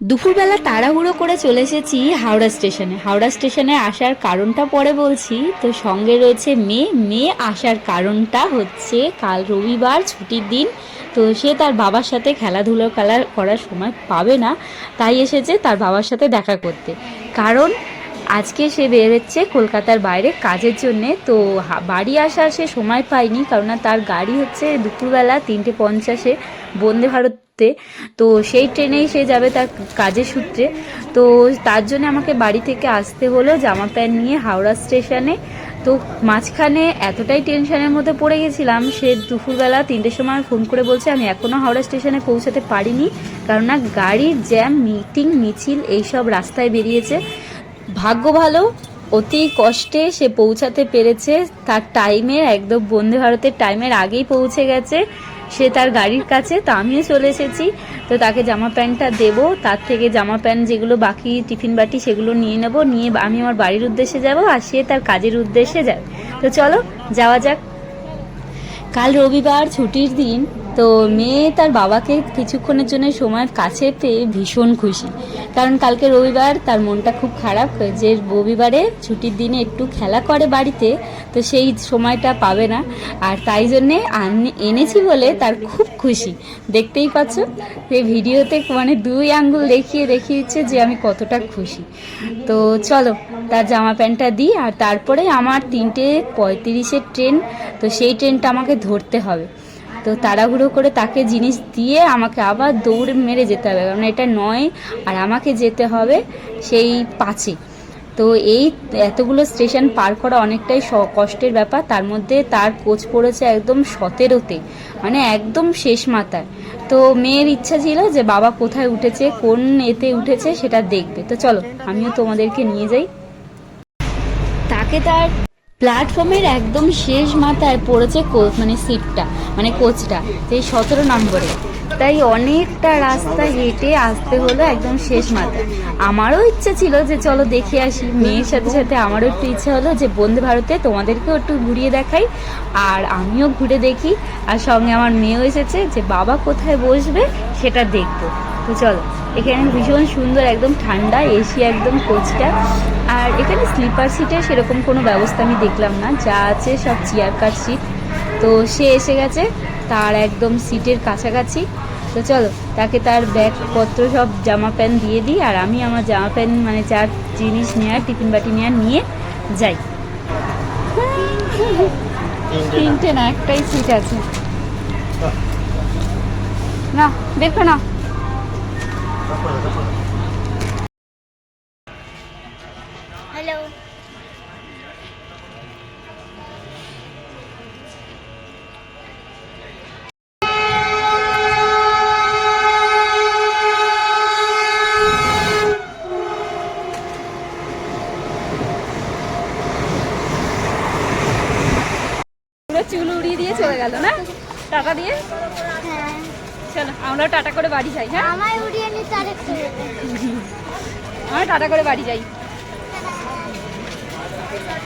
দুপুরবেলা তাড়াহুড়ো করে চলে এসেছি হাওড়া স্টেশনে। হাওড়া স্টেশনে আসার কারণটা পরে বলছি, তো সঙ্গে রয়েছে মেয়ে। মেয়ে আসার কারণটা হচ্ছে কাল রবিবার ছুটির দিন, তো সে তার বাবার সাথে খেলাধুলো খেলা করার সময় পাবে না, তাই এসেছে তার বাবার সাথে দেখা করতে। কারণ আজকে সে বেরোচ্ছে কলকাতার বাইরে কাজের জন্যে। তো বাড়ি আসার সে সময় পায়নি কারণ তার গাড়ি হচ্ছে দুপুরবেলা তিনটে পঞ্চাশে বন্দে ভারতে। তো সেই ট্রেনেই সে যাবে তার কাজের সূত্রে। তো তার জন্য আমাকে বাড়ি থেকে আসতে হলো জামা প্যান্ট নিয়ে হাওড়া স্টেশনে। তো মাঝখানে এতটাই টেনশনের মধ্যে পড়ে গেছিলাম, সে দুপুরবেলা তিনটের সময় ফোন করে বলছে, আমি এখনও হাওড়া স্টেশনে পৌঁছাতে পারিনি কারণ না গাড়ির জ্যাম, মিটিং, মিছিল এইসব রাস্তায় বেরিয়েছে। ভাগ্য ভালো, অতি কষ্টে সে পৌঁছাতে পেরেছে। তার টাইমের একদম বন্দে ভারতের টাইমের আগেই পৌঁছে গেছে। সে তার গাড়ির কাছে, তো আমিও চলে এসেছি। তো তাকে জামা প্যান্টটা দেবো। তার থেকে জামা প্যান্ট যেগুলো বাকি টিফিন বাটি সেগুলো নিয়ে নেব। নিয়ে আমি আমার বাড়ির উদ্দেশ্যে যাব আর সে তার কাজের উদ্দেশ্যে যাবে তো চলো, যাওয়া যাক। কাল রবিবার ছুটির দিন তো মেয়ে তার বাবাকে কিছুক্ষণের জন্য সময় কাছে পেয়ে ভীষণ খুশি। কারণ কালকে রবিবার তার মনটা খুব খারাপ, যে রবিবারে ছুটির দিনে একটু খেলা করে বাড়িতে, তো সেই সময়টা পাবে না। আর তাই জন্যে এনেছি বলে তার খুব খুশি। দেখতেই পাচ্ছ, এই ভিডিওতে মানে দুই আঙ্গুল দেখিয়ে দেখিয়েছে যে আমি কতটা খুশি। তো চলো, তার জামা প্যান্টটা দিই আর তারপরে আমার তিনটে পঁয়ত্রিশের ট্রেন, তো সেই ট্রেনটা আমাকে ধরতে হবে। তো তাড়াহুড়ো করে তাকে জিনিস দিয়ে আমাকে আবার দৌড়ে মেরে যেতে হবে। কারণ এটা নয়, আর আমাকে যেতে হবে সেই পাঁচে। তো এই এতগুলো স্টেশন পার করা অনেকটাই কষ্টের ব্যাপার। তার মধ্যে তার কোচ পড়েছে একদম সতেরোতে মানে একদম শেষ মাথায়। তো মেয়ের ইচ্ছা ছিল যে বাবা কোথায় উঠেছে, কোন এতে উঠেছে সেটা দেখবে। তো চলো, আমিও তোমাদেরকে নিয়ে যাই। তাকে তার প্ল্যাটফর্মের একদম শেষ মাথায় পড়েছে মানে সিটটা মানে কোচটা, সেই সতেরো নম্বরে। তাই অনেকটা রাস্তা হেঁটে আসতে হলো একদম শেষ মাথায়। আমারও ইচ্ছা ছিল যে চলো দেখে আসি। মেয়ের সাথে সাথে আমারও একটু ইচ্ছা হলো যে বন্দে ভারতে তোমাদেরকেও একটু ঘুরিয়ে দেখাই আর আমিও ঘুরে দেখি। আর সঙ্গে আমার মেয়েও এসেছে যে বাবা কোথায় বসবে সেটা দেখব। তো চলো। এখানে ভীষণ সুন্দর, একদম ঠান্ডা, এসি একদম কোচটা আর এখানে স্লিপার সিটের সেরকম কোনো ব্যবস্থা আমি দেখলাম না। যা আছে সব চেয়ার কার সিট। তো সে এসে গেছে, তার একদম সিটের কাছাকাছি। তো চলো, তাকে তার ব্যাগপত্র সব জামা প্যান্ট দিয়ে দিই, আর আমি আমার জামা প্যান্ট মানে যার জিনিস নেওয়ার টিফিন বাটি নেওয়ার নিয়ে যাই। তিনটে না, একটাই সিট আছে। না, দেখো না। হ্যালো। চুল উড়িয়ে দিয়ে চলে গেল না? টাটা দিয়ে? হ্যাঁ। চলো আমরা টাটা করে বাড়ি যাই হ্যাঁ? আমায় উড়িয়ে নিতে আমরা টাটা করে বাড়ি যাই।